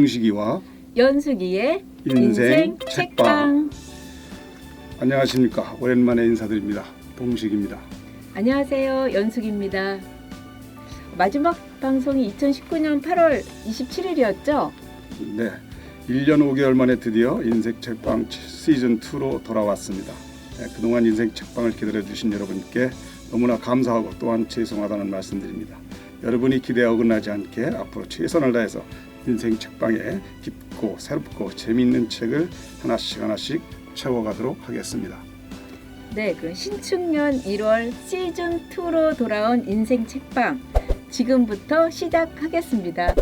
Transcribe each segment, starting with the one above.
동식이와 연수기의 인생, 인생 책방. 책방. 안녕하십니까 오랜만에 인사드립니다 동식입니다 안녕하세요. 연숙입니다. 마지막 방송이 2019년 8월 27일이었죠? 네 1년 5개월 만에 드디어 인생 책방 시즌 2로 돌아왔습니다 네, 그동안 인생 책방을 기다려 주신 여러분께 너무나 감사하고 또한 죄송하다는 말씀드립니다 여러분이 기대에 어긋나지 않게 앞으로 최선을 다해서 인생 책방에 깊고 새롭고 재미있는 책을 하나씩 하나씩 채워가도록 하겠습니다 네, 그 신축년 1월 시즌 2로 돌아온 인생 책방 지금부터 시작하겠습니다.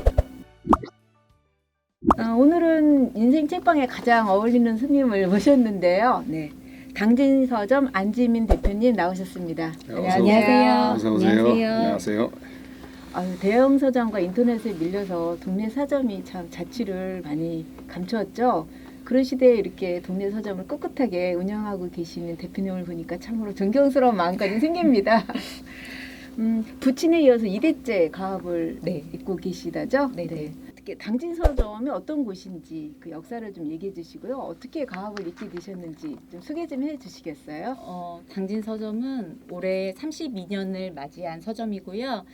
아, 오늘은 인생 책방에 가장 어울리는 스님을 모셨는데요. 네. 당진 서점 안지민 대표님 나오셨습니다. 네, 네, 어서 안녕하세요. 어서 오세요 안녕하세요. 안녕하세요 아유, 대형 서점과 인터넷에 밀려서 동네 서점이 참 자취를 많이 감추었죠. 그런 시대에 이렇게 동네 서점을 꿋꿋하게 운영하고 계시는 대표님을 보니까 참으로 존경스러운 마음까지 생깁니다. 음, 부친에 이어서 2대째 가업을 네, 잇고 계시다죠? 네네. 어떻게 당진 서점이 어떤 곳인지 그 역사를 좀 얘기해 주시고요. 어떻게 가업을 잇게 되셨는지 좀 소개 좀 해 주시겠어요? 어, 당진 서점은 올해 32년을 맞이한 서점이고요.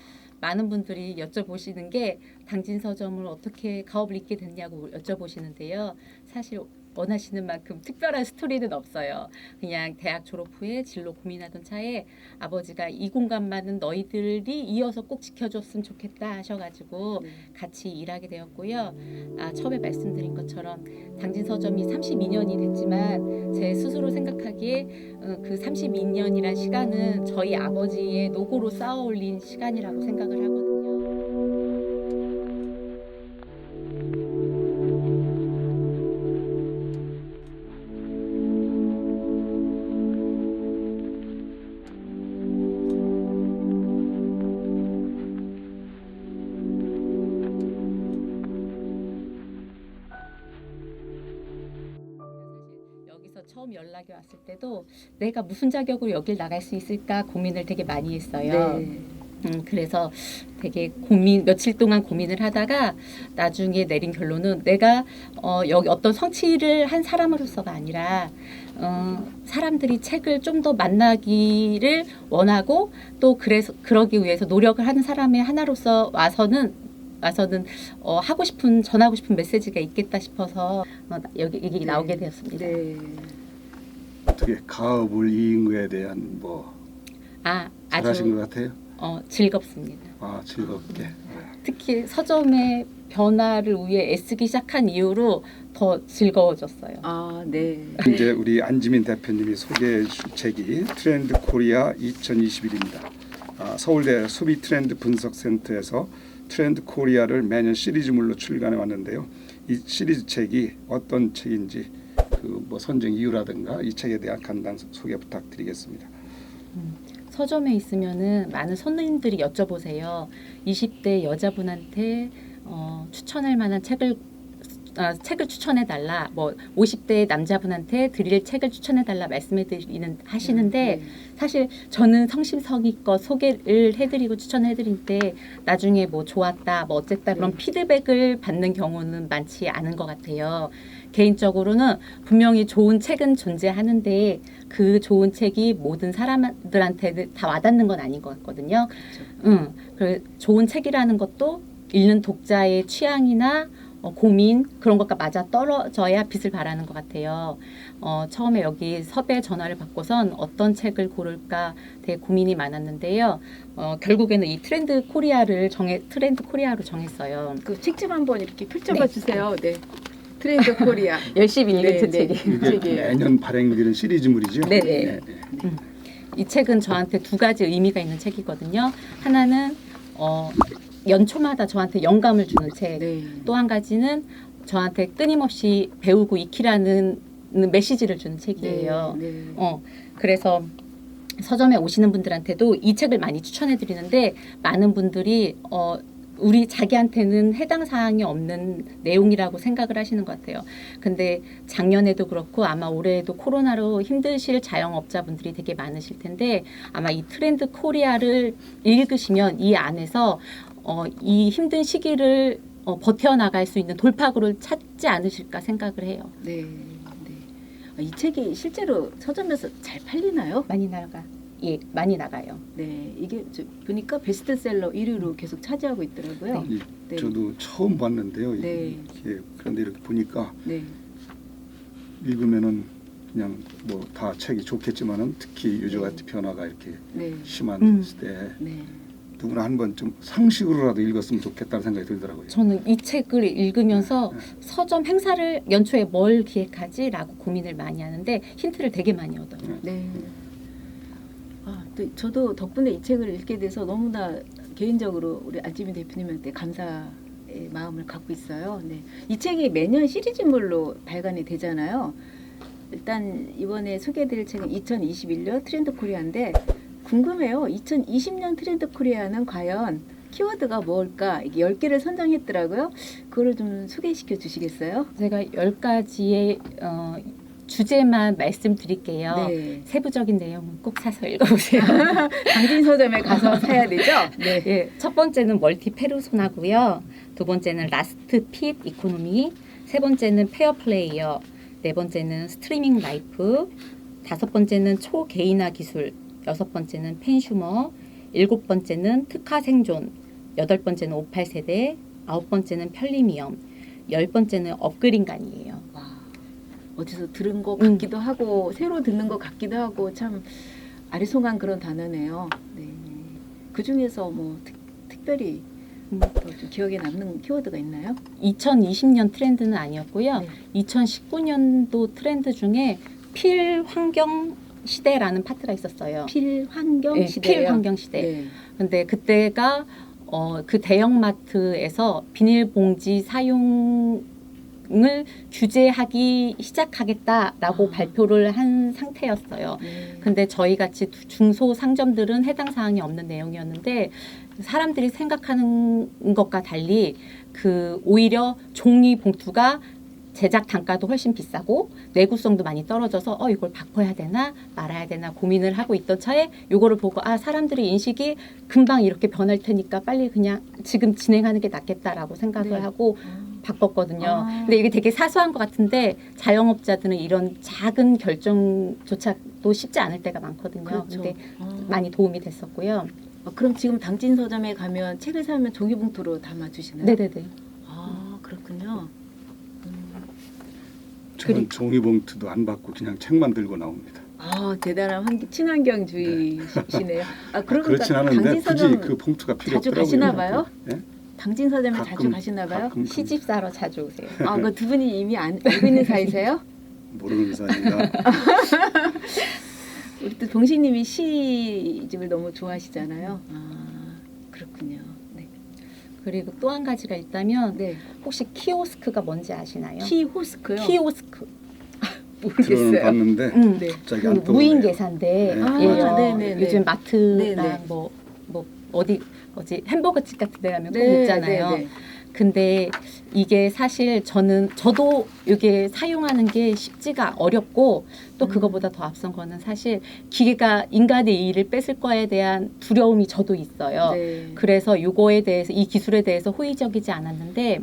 많은 분들이 여쭤보시는 게 당진 서점을 어떻게 가업을 잇게 됐냐고 여쭤보시는데요. 사실 원하시는 만큼 특별한 스토리는 없어요. 그냥 대학 졸업 후에 진로 고민하던 차에 아버지가 이 공간만은 너희들이 이어서 꼭 지켜줬으면 좋겠다 하셔가지고 네. 같이 일하게 되었고요. 아, 처음에 말씀드린 것처럼 당진 서점이 32년이 됐지만 제 스스로 생각하기에 어, 그 32년이란 시간은 저희 아버지의 노고로 쌓아 올린 시간이라고 생각을 하거든요. 내가 무슨 자격으로 여길 나갈 수 있을까 고민을 되게 많이 했어요. 네. 음, 그래서 되게 고민 며칠 동안 고민을 하다가 나중에 내린 결론은 내가 어, 여기 어떤 성취를 한 사람으로서가 아니라 어, 사람들이 책을 좀 더 만나기를 원하고 또 그래서 그러기 위해서 노력을 하는 사람의 하나로서 와서는 와서는 어, 하고 싶은 전하고 싶은 메시지가 있겠다 싶어서 어, 여기 여기 네. 나오게 되었습니다. 네. 어떻게 가업을 이은 거에 대한 뭐 아 잘하신 아주 것 같아요 어, 즐겁습니다. 아 즐겁게 특히 서점의 변화를 위해 애쓰기 시작한 이후로 더 즐거워졌어요. 아, 네. 이제 우리 안지민 대표님이 소개해 주신 책이 트렌드 코리아 2021입니다. 아, 서울대 소비 트렌드 분석센터에서 트렌드 코리아를 매년 시리즈물로 출간해 왔는데요. 이 시리즈 책이 어떤 책인지 그 뭐 선정 이유라든가 이 책에 대한 간단 소개 부탁드리겠습니다. 서점에 있으면은 많은 손님들이 여쭤보세요. 20대 여자분한테 어, 추천할 만한 책을 아, 책을 추천해 달라. 뭐 50대 남자분한테 드릴 책을 추천해 달라 말씀해 드리는 하시는데 네. 사실 저는 성심성의껏 소개를 해 드리고 추천해드릴 때 나중에 뭐 좋았다, 뭐 어쨌다 그런 네. 피드백을 받는 경우는 많지 않은 것 같아요. 개인적으로는 분명히 좋은 책은 존재하는데 그 좋은 책이 모든 사람들한테 다 와닿는 건 아닌 것 같거든요. 응. 그 좋은 책이라는 것도 읽는 독자의 취향이나 어, 고민 그런 것과 맞아 떨어져야 빛을 발하는 것 같아요. 어, 처음에 여기 섭외 전화를 받고선 어떤 책을 고를까 되게 고민이 많았는데요. 어, 결국에는 이 트렌드 코리아를 정해 트렌드 코리아로 정했어요. 그책좀 한번 이렇게 펼쳐봐 주세요. 네. 트렌드 코리아. 열심히 읽은 네, 제 네. 책이. 이게 책이에요. 매년 발행되는 시리즈물이죠. 네네. 네, 네. 이 책은 저한테 두 가지 의미가 있는 책이거든요. 하나는 어, 연초마다 저한테 영감을 주는 책. 네. 또 한 가지는 저한테 끊임없이 배우고 익히라는 메시지를 주는 책이에요. 네. 네. 어, 그래서 서점에 오시는 분들한테도 이 책을 많이 추천해 드리는데 많은 분들이 어, 우리 자기한테는 해당 사항이 없는 내용이라고 생각을 하시는 것 같아요. 근데 작년에도 그렇고 아마 올해에도 코로나로 힘드실 자영업자분들이 되게 많으실 텐데 아마 이 트렌드 코리아를 읽으시면 이 안에서 어, 이 힘든 시기를 어, 버텨나갈 수 있는 돌파구를 찾지 않으실까 생각을 해요. 네. 네. 아, 이 책이 실제로 서점에서 잘 팔리나요? 많이 나가. 예, 많이 나가요. 네. 이게 저 보니까 베스트셀러 1위로 계속 차지하고 있더라고요. 이, 네. 저도 처음 봤는데요. 네. 이게 그런데 이렇게 보니까 네. 읽으면은 그냥 뭐 다 책이 좋겠지만은 특히 유저가티 변화가 이렇게 네. 심한 음. 시대에 네. 누구나 한 번 좀 상식으로라도 읽었으면 좋겠다는 생각이 들더라고요. 저는 이 책을 읽으면서 네. 서점 행사를 연초에 뭘 기획하지라고 고민을 많이 하는데 힌트를 되게 많이 얻어요. 네. 아, 또 저도 덕분에 이 책을 읽게 돼서 너무나 개인적으로 우리 안지민 대표님한테 감사 의 마음을 갖고 있어요. 네. 이 책이 매년 시리즈물로 발간이 되잖아요. 일단 이번에 소개해드릴 책은 2021년 트렌드 코리아인데 궁금해요. 2020년 트렌드 코리아는 과연 키워드가 뭘까? 이게 10개를 선정했더라고요. 그거를 좀 소개시켜 주시겠어요? 제가 열 가지의 어, 주제만 말씀드릴게요. 네. 세부적인 내용은 꼭 사서 읽어보세요. 당진 서점에 가서 사야 되죠? 네. 예, 첫 번째는 멀티 페르소나고요. 두 번째는 라스트 핏 이코노미, 세 번째는 페어 플레이어, 네 번째는 스트리밍 라이프, 다섯 번째는 초개인화 기술, 여섯 번째는 펜슈머, 일곱 번째는 특화 생존, 여덟 번째는 58세대, 아홉 번째는 편리미엄, 열 번째는 업그린간이에요. 와, 어디서 들은 것 음. 같기도 하고 새로 듣는 것 같기도 하고 참 아리송한 그런 단어네요. 네. 그 중에서 뭐 특, 특별히 음. 또좀 기억에 남는 키워드가 있나요? 2020년 트렌드는 아니었고요. 네. 2019년도 트렌드 중에 필환경 시대라는 파트가 있었어요. 필환경 예, 시대요. 필환경 시대. 네. 근데 그때가 어, 그 대형마트에서 비닐봉지 사용 을 규제하기 시작하겠다라고 아. 발표를 한 상태였어요. 네. 근데 저희 같이 중소 상점들은 해당 사항이 없는 내용이었는데 사람들이 생각하는 것과 달리 그 오히려 종이 봉투가 제작 단가도 훨씬 비싸고 내구성도 많이 떨어져서 어 이걸 바꿔야 되나 말아야 되나 고민을 하고 있던 차에 요거를 보고 아 사람들의 인식이 금방 이렇게 변할 테니까 빨리 그냥 지금 진행하는 게 낫겠다라고 생각을 네. 하고 아, 바꿨거든요. 아. 근데 이게 되게 사소한 것 같은데 자영업자들은 이런 작은 결정조차도 쉽지 않을 때가 많거든요. 그렇죠. 근데 아. 많이 도움이 됐었고요. 아, 그럼 지금 당진 서점에 가면 책을 사면 종이봉투로 담아 주시나요? 네네네. 아 그렇군요. 음. 저는 종이봉투도 안 받고 그냥 책만 들고 나옵니다. 아 대단한 환기, 친환경주의시네요. 아 그러니까 그렇진 않은데 당진 굳이 서점 그 봉투가 필요 자주 없더라고요. 가시나 봐요? 예? 당진 서점에 가끔, 자주 가시나 봐요? 가끔 시집 사러 자주 오세요. 아, 그 두 분이 이미 안, 알고 있는 사이세요? 모르는 사이가 우리 또 동식님이 시집을 너무 좋아하시잖아요. 아, 그렇군요. 네. 그리고 또 한 가지가 있다면 네. 혹시 키오스크가 뭔지 아시나요? 키호스크요? 키오스크. 들어는 모르겠어요. 봤는데 음. 네. 갑자기 그 안 떠오르네요. 무인 계산대. 네. 아, 예요. 네네네. 요즘 마트나 네네. 뭐, 뭐 어디 뭐지 햄버거 집 같은 데 가면 꼭 네, 있잖아요. 네, 네. 근데 이게 사실 저는 저도 이게 사용하는 게 쉽지가 어렵고 또 음. 그거보다 더 앞선 거는 사실 기계가 인간의 일을 뺏을 거에 대한 두려움이 저도 있어요. 네. 그래서 이거에 대해서 이 기술에 대해서 호의적이지 않았는데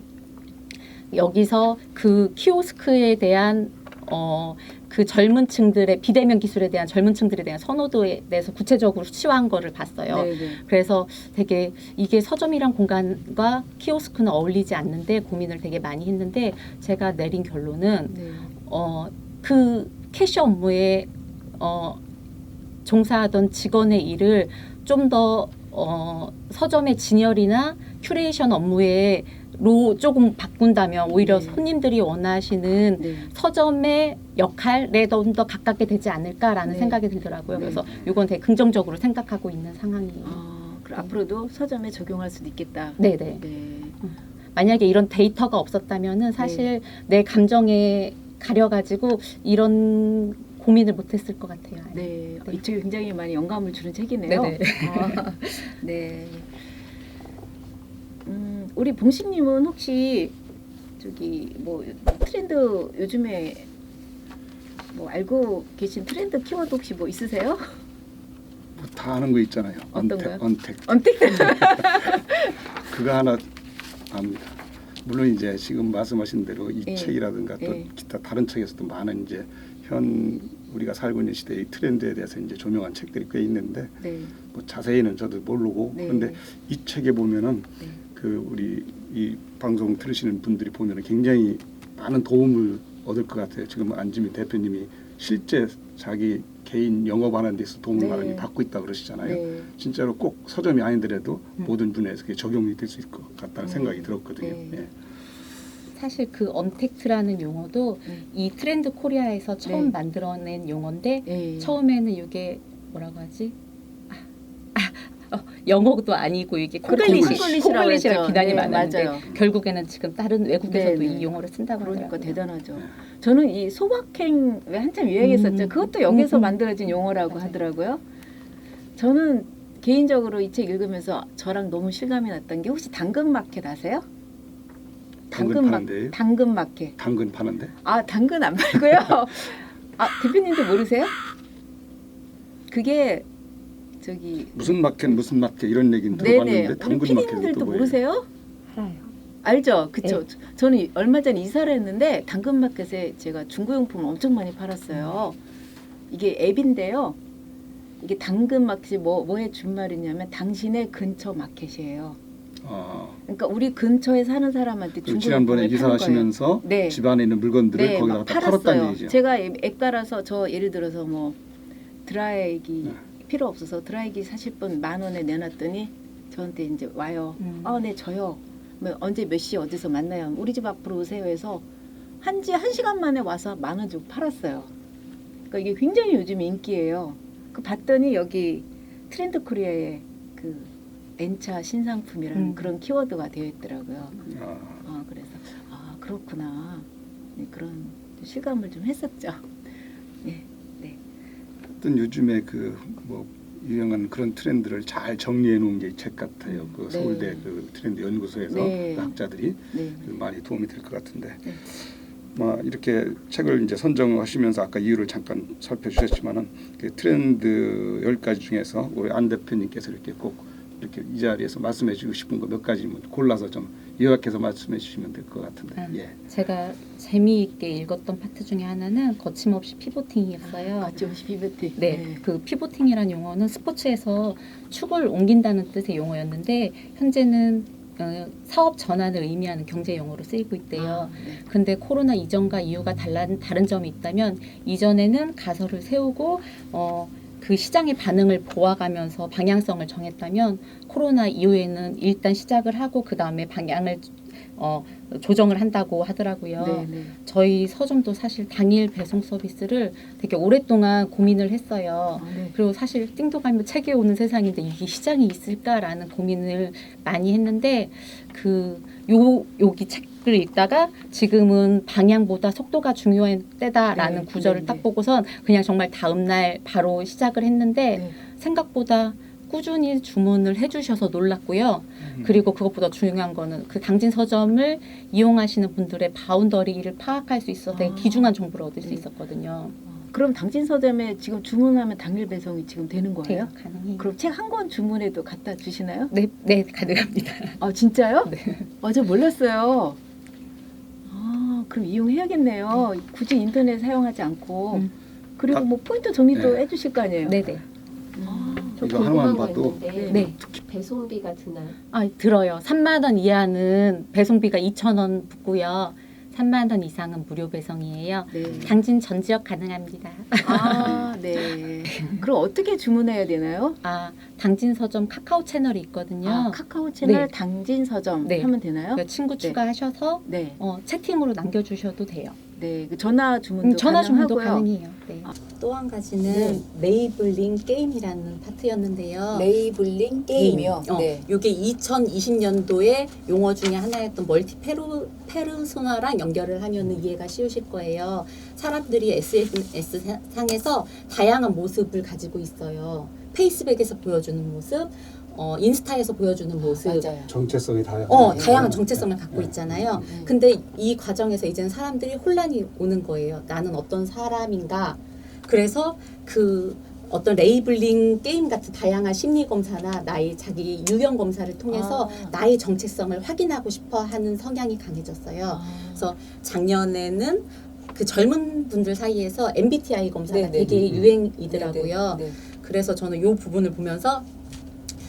여기서 그 키오스크에 대한 어 그 젊은 층들의 비대면 기술에 대한 젊은 층들에 대한 선호도에 대해서 구체적으로 수치화한 거를 봤어요. 네, 네. 그래서 되게 이게 서점이란 공간과 키오스크는 어울리지 않는데 고민을 되게 많이 했는데 제가 내린 결론은 네. 어 그 캐셔 업무에 어 종사하던 직원의 일을 좀더 어 서점의 진열이나 큐레이션 업무에 로 조금 바꾼다면 오히려 네. 손님들이 원하시는 네. 서점의 역할에 좀더 가깝게 되지 않을까라는 네. 생각이 들더라고요. 네. 그래서 이건 되게 긍정적으로 생각하고 있는 상황이에요. 아, 그럼 앞으로도 서점에 적용할 수도 있겠다. 네네. 네. 만약에 이런 데이터가 없었다면은 사실 내 감정에 가려가지고 이런 고민을 못했을 것 같아요. 네. 네. 이 책이 굉장히 많이 영감을 주는 책이네요. 네네. 아, 네. 음, 우리 봉식님은 혹시 저기 뭐 트렌드 요즘에 뭐 알고 계신 트렌드 키워드 혹시 뭐 있으세요? 뭐 다 아는 거 있잖아요. 어떤 언택, 거요? 언택. 언택 그거 하나 압니다. 물론 이제 지금 말씀하신 대로 이 예. 책이라든가 또 예. 기타 다른 책에서도 많은 이제 현 우리가 살고 있는 시대의 트렌드에 대해서 이제 조명한 책들이 꽤 있는데 네. 뭐 자세히는 저도 모르고 네. 그런데 이 책에 보면은 네. 그 우리 이 방송 들으시는 분들이 보면은 굉장히 많은 도움을 얻을 것 같아요. 지금 안지민 대표님이 실제 자기 개인 영업하는 데서 도움을 네. 많이 받고 있다 그러시잖아요. 네. 진짜로 꼭 서점이 아니더라도 음. 모든 분야에서 그게 적용이 될 수 있을 것 같다는 네. 생각이 들었거든요. 네. 예. 사실 그 언택트라는 용어도 네. 이 트렌드 코리아에서 처음 네. 만들어낸 용어인데 네. 처음에는 이게 뭐라고 하지? 아, 아, 어, 영어도 아니고 이게. 콩글리시, 콩글리시라고 콩글리시라. 비난이 네, 많았는데 맞아요. 결국에는 지금 다른 외국에서도 네, 네. 이 용어를 쓴다고 그러니까 하더라고요. 대단하죠. 저는 이 소박행 왜 한참 유행했었죠. 음. 그것도 여기서 음, 음. 만들어진 용어라고 맞아요. 하더라고요. 저는 개인적으로 이 책 읽으면서 저랑 너무 실감이 났던 게 혹시 당근 마켓 아세요? 당근 마- 파는데요. 당근 마켓. 당근 파는데 아 당근 안 말고요. 아 대표님도 모르세요? 그게 저기 무슨 마켓 무슨 마켓 이런 얘기는 들어봤는데 당근 마켓이 피디님들도 또 뭐예요? 모르세요? 알아요. 알죠, 그쵸? 저는 얼마 전에 이사를 했는데 당근마켓에 제가 중고용품을 엄청 많이 팔았어요. 이게 앱인데요. 이게 당근마켓이 뭐 뭐의 준말이냐면 당신의 근처 마켓이에요. 아, 그러니까 우리 근처에 사는 사람한테 중고용품을 지난번에 파는 거예요. 이사하시면서 네. 집 안에 있는 물건들을 네, 거기다가 막다 팔았다는. 얘기죠. 제가 앱 깔아서 저 예를 들어서 뭐 드라이기 네. 필요 없어서 드라이기 사실 분만 원에 내놨더니 저한테 이제 와요. 음. 아, 네, 저요. 뭐 언제 몇 시 어디서 만나요? 우리 집 앞으로 오세요 해서 한지 한 시간 만에 와서 만 원 주고 팔았어요. 그러니까 이게 굉장히 요즘 인기예요. 그 봤더니 여기 트렌드 코리아에 그 N차 신상품이라는 음. 그런 키워드가 되어 있더라고요. 아, 아, 그래서 아, 그렇구나. 네, 그런 실감을 좀 했었죠. 네. 어떤 요즘에 그뭐 유행한 그런 트렌드를 잘 정리해 놓은 게 이 책 같아요. 그 네. 서울대 그 트렌드 연구소에서 네. 그 학자들이 네. 그 많이 도움이 될 것 같은데. 네. 뭐 이렇게 책을 이제 선정하시면서 아까 이유를 잠깐 살펴주셨지만은 그 트렌드 열 가지 중에서 우리 안 대표님께서 이렇게 꼭 이렇게 이 자리에서 말씀해 주고 싶은 거 몇 가지면 골라서 좀 요약해서 말씀해 주시면 될 것 같은데. 아. 예. 제가 재미있게 읽었던 파트 중에 하나는 거침없이 피보팅이었어요. 같이 오시 비베티. 네, 그 피보팅이라는 용어는 스포츠에서 축을 옮긴다는 뜻의 용어였는데 현재는 어, 사업 전환을 의미하는 경제 용어로 쓰이고 있대요. 아, 네. 근데 코로나 이전과 이후가 달라, 다른 점이 있다면 이전에는 가설을 세우고 어, 그 시장의 반응을 보아가면서 방향성을 정했다면 코로나 이후에는 일단 시작을 하고 그 다음에 방향을 어, 조정을 한다고 하더라고요. 네, 네. 저희 서점도 사실 당일 배송 서비스를 되게 오랫동안 고민을 했어요. 아, 네. 그리고 사실 띵동하면 책이 오는 세상인데 이게 시장이 있을까라는 고민을 많이 했는데 그 요 여기 책을 읽다가 지금은 방향보다 속도가 중요한 때다라는 네, 구절을 네, 딱 네. 보고선 그냥 정말 다음 날 바로 시작을 했는데 네. 생각보다 꾸준히 주문을 해주셔서 놀랐고요. 음. 그리고 그것보다 중요한 거는 그 당진 서점을 이용하시는 분들의 바운더리를 파악할 수 있어서 되게 아. 귀중한 정보를 얻을 수 네. 있었거든요. 그럼 당진 서점에 지금 주문하면 당일 배송이 지금 되는 거예요? 네, 가능해요. 그럼 책 한 권 주문해도 갖다 주시나요? 네, 네, 가능합니다. 아 진짜요? 네. 아, 저 몰랐어요. 아, 그럼 이용해야겠네요. 굳이 인터넷 사용하지 않고. 음. 그리고 아, 뭐 포인트 정리도 네. 해주실 거 아니에요? 네, 네. 이거 하나만 거 봐도 있는데 네. 배송비가 드나요? 아, 들어요. 3만 원 이하는 배송비가 2천 원 붙고요. 3만 원 이상은 무료 배송이에요. 네. 당진 전 지역 가능합니다. 아, 네. 그럼 어떻게 주문해야 되나요? 아, 당진 서점 카카오 채널이 있거든요. 아, 카카오 채널 네. 당진 서점 네. 하면 되나요? 그 친구 네. 추가하셔서 네, 어, 채팅으로 남겨주셔도 돼요. 네. 그 전화 주문도 음, 전화 주문도 가능하고요. 가능해요. 네. 또 한 가지는 네. 네이블링 게임이라는 파트였는데요. 레이블링 게임이요. 어, 네. 이게 2020년도의 용어 중에 하나였던 멀티 페루, 페르소나랑 연결을 하면 이해가 쉬우실 거예요. 사람들이 SNS 상에서 다양한 모습을 가지고 있어요. 페이스북에서 보여주는 모습, 어, 인스타에서 보여주는 모습, 맞아요. 정체성이 다양한 어, 네. 다양한 정체성을 갖고 있잖아요. 음. 근데 이 과정에서 이제는 사람들이 혼란이 오는 거예요. 나는 어떤 사람인가. 그래서 그 어떤 레이블링 게임 같은 다양한 심리 검사나 나의 자기 유형 검사를 통해서 아. 나의 정체성을 확인하고 싶어 하는 성향이 강해졌어요. 아. 그래서 작년에는 그 젊은 분들 사이에서 MBTI 검사가 네, 네, 되게 네. 유행이더라고요. 네, 네. 그래서 저는 이 부분을 보면서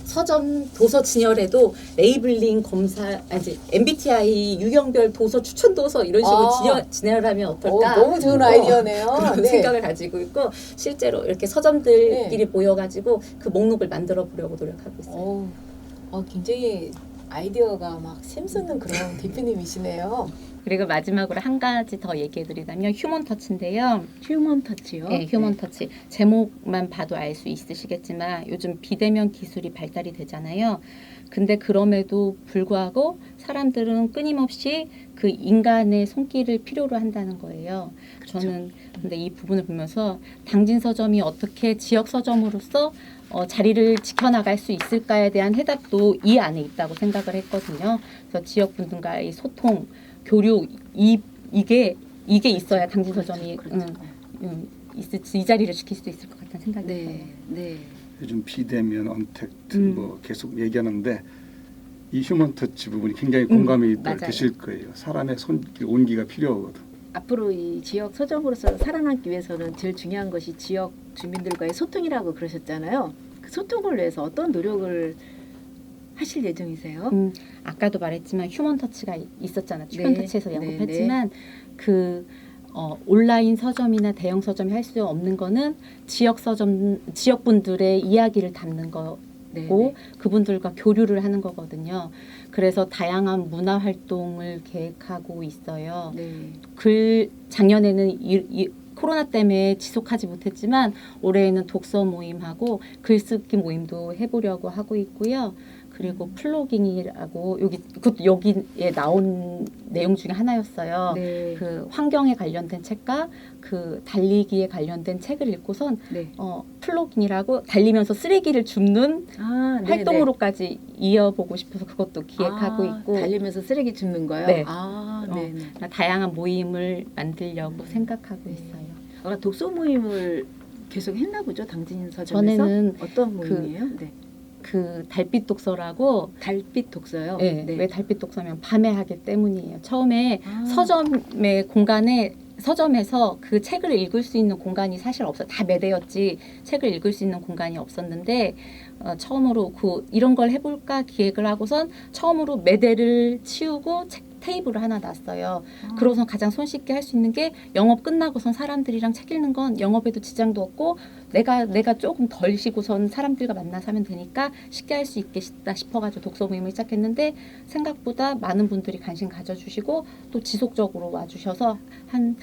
서점 도서 진열에도 레이블링 검사 아니 MBTI 유형별 도서 추천 도서 이런 식으로 아. 진열, 진열하면 오, 어떨까? 너무 좋은 어, 아이디어네요. 그런 네. 생각을 가지고 있고 실제로 이렇게 서점들끼리 모여가지고 그 목록을 만들어 보려고 노력하고 있어요. 오, 어, 굉장히 아이디어가 막 샘솟는 그런 대표님이시네요. 그리고 마지막으로 한 가지 더 얘기해드리자면 휴먼 터치인데요. 휴먼 터치요. 네, 휴먼 터치 제목만 봐도 알 수 있으시겠지만 요즘 비대면 기술이 발달이 되잖아요. 근데 그럼에도 불구하고 사람들은 끊임없이 그 인간의 손길을 필요로 한다는 거예요. 저는 근데 이 부분을 보면서 당진 서점이 어떻게 지역 서점으로서 어, 자리를 지켜나갈 수 있을까에 대한 해답도 이 안에 있다고 생각을 했거든요. 그래서 지역 분들과의 소통, 교류 이 이게 이게 있어야 당진 서점이 그렇죠. 음, 음, 있을, 이 자리를 지킬 수 있을 것 같다는 생각이 들어요. 네, 네. 요즘 비대면 언택트 음. 뭐 계속 얘기하는데 이 휴먼 터치 부분이 굉장히 음, 공감이 또 맞아요. 되실 거예요. 사람의 손길 온기가 필요하거든. 앞으로 이 지역 서점으로서 살아남기 위해서는 제일 중요한 것이 지역 주민들과의 소통이라고 그러셨잖아요. 그 소통을 위해서 어떤 노력을 하실 예정이세요? 음, 아까도 말했지만 휴먼 터치가 이- 있었잖아요. 네, 휴먼 터치에서 네, 언급했지만 그 어, 온라인 서점이나 대형 서점이 할 수 없는 거는 지역 서점 지역 분들의 이야기를 담는 거 네, 고 그분들과 교류를 하는 거거든요. 그래서 다양한 문화 활동을 계획하고 있어요. 네. 글 작년에는 이, 이 코로나 때문에 지속하지 못했지만 올해에는 독서 모임하고 글쓰기 모임도 해보려고 하고 있고요. 그리고 플로깅이라고 여기 그것도 여기에 나온 내용 중에 하나였어요. 네. 그 환경에 관련된 책과 그 달리기에 관련된 책을 읽고선 네. 어 플로깅이라고 달리면서 쓰레기를 줍는 아, 네, 활동으로까지 이어보고 싶어서 그것도 네. 기획하고 아, 있고 달리면서 쓰레기 줍는 거요. 네. 아, 어. 네, 네. 다양한 모임을 만들려고 음. 생각하고 있어요. 아까 독서 모임을 계속 했나 보죠, 당진 서점에서. 전에는 어떤 그- 모임이에요? 네. 그 달빛 독서라고 달빛 독서요. 예, 왜 달빛 독서면 밤에 하기 때문이에요. 처음에 아. 서점의 공간에 서점에서 그 책을 읽을 수 있는 공간이 사실 없어 다 매대였지 책을 읽을 수 있는 공간이 없었는데 어, 처음으로 그 이런 걸 해볼까 기획을 하고선 처음으로 매대를 치우고 책 테이블을 하나 놨어요. 아. 그러고선 가장 손쉽게 할 수 있는 게 영업 끝나고선 사람들이랑 책 읽는 건 영업에도 지장도 없고 내가 내가 조금 덜 쉬고선 사람들과 만나서 하면 되니까 쉽게 할 수 있겠다 싶어가지고 독서 모임을 시작했는데 생각보다 많은 분들이 관심 가져주시고 또 지속적으로 와주셔서 한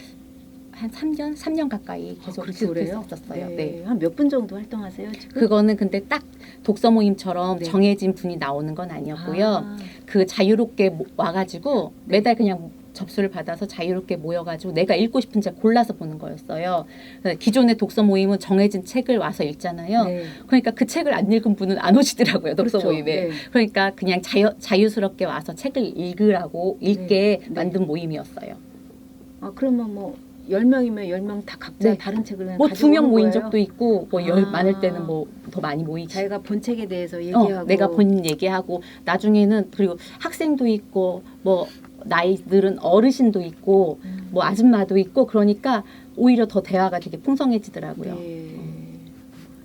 한 3년, 3년 가까이 계속 아, 그렇게? 했었어요. 네. 네. 한 몇 분 정도 활동하세요, 지금? 그거는 근데 딱 독서 모임처럼 네. 정해진 분이 나오는 건 아니었고요. 아, 그 자유롭게 모- 와가지고 매달 그냥 접수를 받아서 자유롭게 모여가지고 내가 읽고 싶은 책 골라서 보는 거였어요. 기존의 독서 모임은 정해진 책을 와서 읽잖아요. 네. 그러니까 그 책을 안 읽은 분은 안 오시더라고요. 독서 그렇죠. 모임에. 네. 그러니까 그냥 자유, 자유스럽게 와서 책을 읽으라고 읽게 네. 만든 모임이었어요. 아, 그러면 뭐 10명이면 10명 다 각자 네. 다른 책을 뭐 두 명 모인 거예요? 적도 있고 뭐열 아. 많을 때는 뭐 더 많이 모이지. 자기가 본 책에 대해서 얘기하고 어, 내가 본 얘기하고 나중에는 그리고 학생도 있고 뭐 나이 들은 어르신도 있고 음. 뭐 아줌마도 있고 그러니까 오히려 더 대화가 되게 풍성해지더라고요. 네.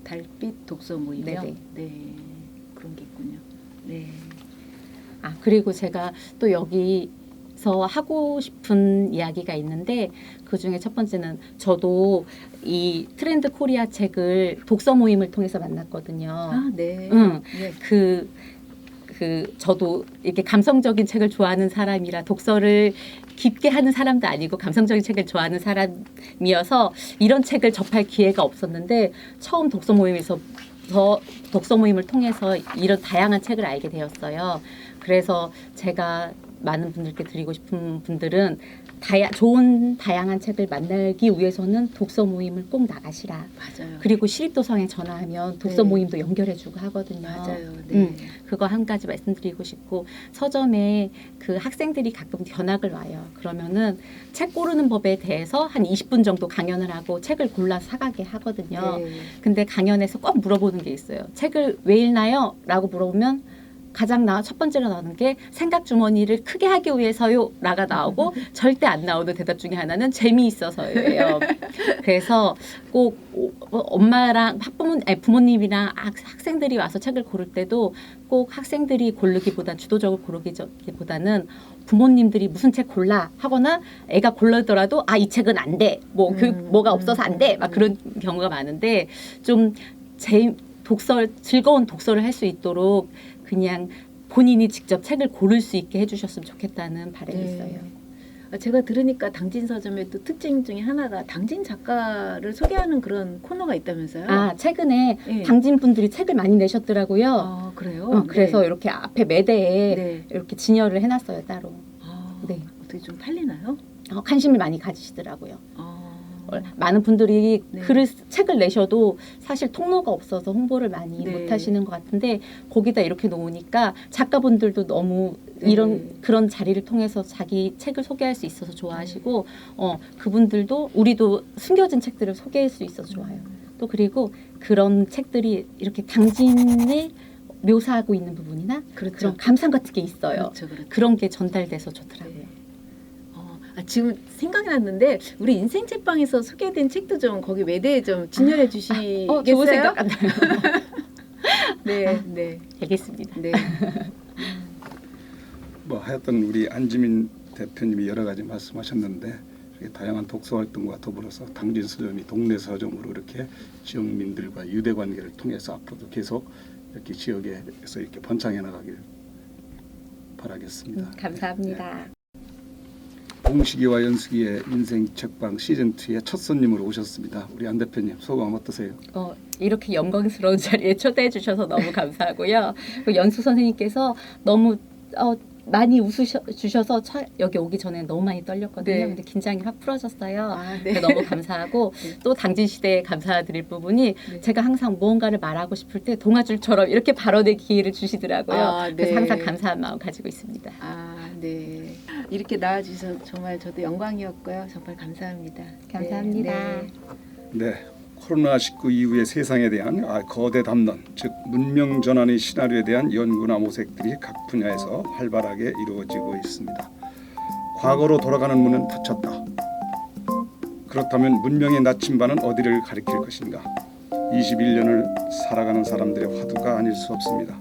달빛 독서 모임이요? 네네. 네. 그런 게 있군요. 네. 아 그리고 제가 또 여기서 하고 싶은 이야기가 있는데 그 중에 첫 번째는 저도 이 트렌드 코리아 책을 독서 모임을 통해서 만났거든요. 아, 네. 응. 네. 그, 그, 저도 이렇게 감성적인 책을 좋아하는 사람이라 독서를 깊게 하는 사람도 아니고 감성적인 책을 좋아하는 사람이어서 이런 책을 접할 기회가 없었는데 처음 독서 모임에서 저 독서 모임을 통해서 이런 다양한 책을 알게 되었어요. 그래서 제가 많은 분들께 드리고 싶은 분들은 다야, 좋은 다양한 책을 만나기 위해서는 독서 모임을 꼭 나가시라. 맞아요. 그리고 시립도서관에 전화하면 독서 네. 모임도 연결해주고 하거든요. 맞아요. 네. 음. 그거 한 가지 말씀드리고 싶고 서점에 그 학생들이 가끔 견학을 와요. 그러면은 책 고르는 법에 대해서 한 20분 정도 강연을 하고 책을 골라 사가게 하거든요. 네. 근데 강연에서 꼭 물어보는 게 있어요. 책을 왜 읽나요? 라고 물어보면 가장 나 첫 번째로 나오는 게 생각 주머니를 크게 하기 위해서요 라가 나오고 절대 안 나오는 대답 중에 하나는 재미있어서예요. 그래서 꼭 오- 엄마랑 학부모 아니 부모님이랑 학- 학생들이 와서 책을 고를 때도 꼭 학생들이 고르기보다 주도적으로 고르기보다는 부모님들이 무슨 책 골라 하거나 애가 고르더라도 아 이 책은 안 돼. 뭐 음, 교육 뭐가 음, 없어서 안 돼. 막 음. 그런 경우가 많은데 좀 제 독서 즐거운 독서를 할 수 있도록 그냥 본인이 직접 책을 고를 수 있게 해주셨으면 좋겠다는 바람이 네. 있어요. 아, 제가 들으니까 당진 서점의 또 특징 중에 하나가 당진 작가를 소개하는 그런 코너가 있다면서요? 아 최근에 네. 당진 분들이 책을 많이 내셨더라고요. 아, 그래요? 어, 그래서 네. 이렇게 앞에 매대에 네. 이렇게 진열을 해놨어요 따로. 아, 네. 어떻게 좀 팔리나요? 어, 관심을 많이 가지시더라고요. 아, 어, 많은 분들이 네. 글을 쓰- 책을 내셔도 사실 통로가 없어서 홍보를 많이 네. 못 하시는 것 같은데 거기다 이렇게 놓으니까 작가분들도 너무 네. 이런 그런 자리를 통해서 자기 책을 소개할 수 있어서 좋아하시고 어 그분들도 우리도 숨겨진 책들을 소개할 수 있어서 좋아요. 또 그리고 그런 책들이 이렇게 당진을 묘사하고 있는 부분이나 그렇죠. 그런 감상 같은 게 있어요. 그렇죠, 그렇죠. 그런 게 전달돼서 좋더라고요. 네. 어, 아, 지금 생각이 났는데 우리 인생 책방에서 소개된 책도 좀 거기 외대에 좀 진열해 주시겠어요? 어, 좋은 생각 같아요. 네, 네, 알겠습니다. 네. 뭐 하여튼 우리 안지민 대표님이 여러 가지 말씀하셨는데 이렇게 다양한 독서 활동과 더불어서 당진 서점이 동네 서점으로 이렇게 지역민들과 유대 관계를 통해서 앞으로도 계속 이렇게 지역에서 이렇게 번창해 나가길 바라겠습니다. 음, 감사합니다. 봉식이와 연숙이의 인생 책방 시즌 2의 첫 손님으로 오셨습니다. 우리 안 대표님 소감 어떠세요? 어, 이렇게 영광스러운 자리에 초대해 주셔서 너무 감사하고요. 그 연수 선생님께서 너무 어, 많이 웃으셔서 여기 오기 전에 너무 많이 떨렸거든요. 네. 근데 긴장이 확 풀어졌어요. 아, 그래서 너무 감사하고 네. 또 당진 시대에 감사드릴 부분이 네. 제가 항상 무언가를 말하고 싶을 때 동아줄처럼 이렇게 발언의 기회를 주시더라고요. 아, 네. 그래서 항상 감사한 마음 가지고 있습니다. 아, 네. 이렇게 나와주셔서 정말 저도 영광이었고요. 정말 감사합니다. 감사합니다. 네, 네. 코로나19 이후의 세상에 대한 아, 거대 담론, 즉 문명 전환의 시나리오에 대한 연구나 모색들이 각 분야에서 활발하게 이루어지고 있습니다. 과거로 돌아가는 문은 닫혔다. 그렇다면 문명의 나침반은 어디를 가리킬 것인가? 21년을 살아가는 사람들의 화두가 아닐 수 없습니다.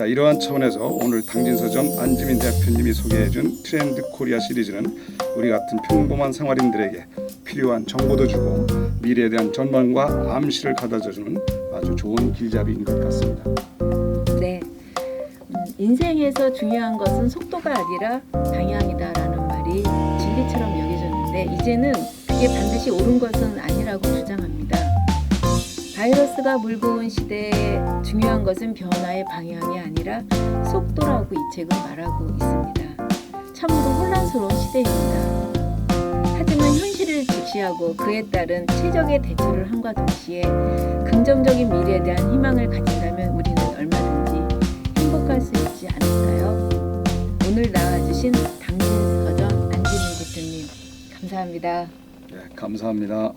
자, 이러한 차원에서 오늘 당진서점 안지민 대표님이 소개해준 트렌드 코리아 시리즈는 우리 같은 평범한 생활인들에게 필요한 정보도 주고 미래에 대한 전망과 암시를 가져다주는 아주 좋은 길잡이인 것 같습니다. 네. 음, 인생에서 중요한 것은 속도가 아니라 방향이다라는 말이 진리처럼 여겨졌는데 이제는 그게 반드시 옳은 것은 아니라고 주장합니다. 바이러스가 물고 온 시대에 중요한 것은 변화의 방향이 아니라 속도라고 이 책은 말하고 있습니다. 참으로 혼란스러운 시대입니다. 하지만 현실을 직시하고 그에 따른 최적의 대처를 함과 동시에 긍정적인 미래에 대한 희망을 가진다면 우리는 얼마든지 행복할 수 있지 않을까요? 오늘 나와주신 당진 서점 안지민 대표님 감사합니다. 네, 감사합니다.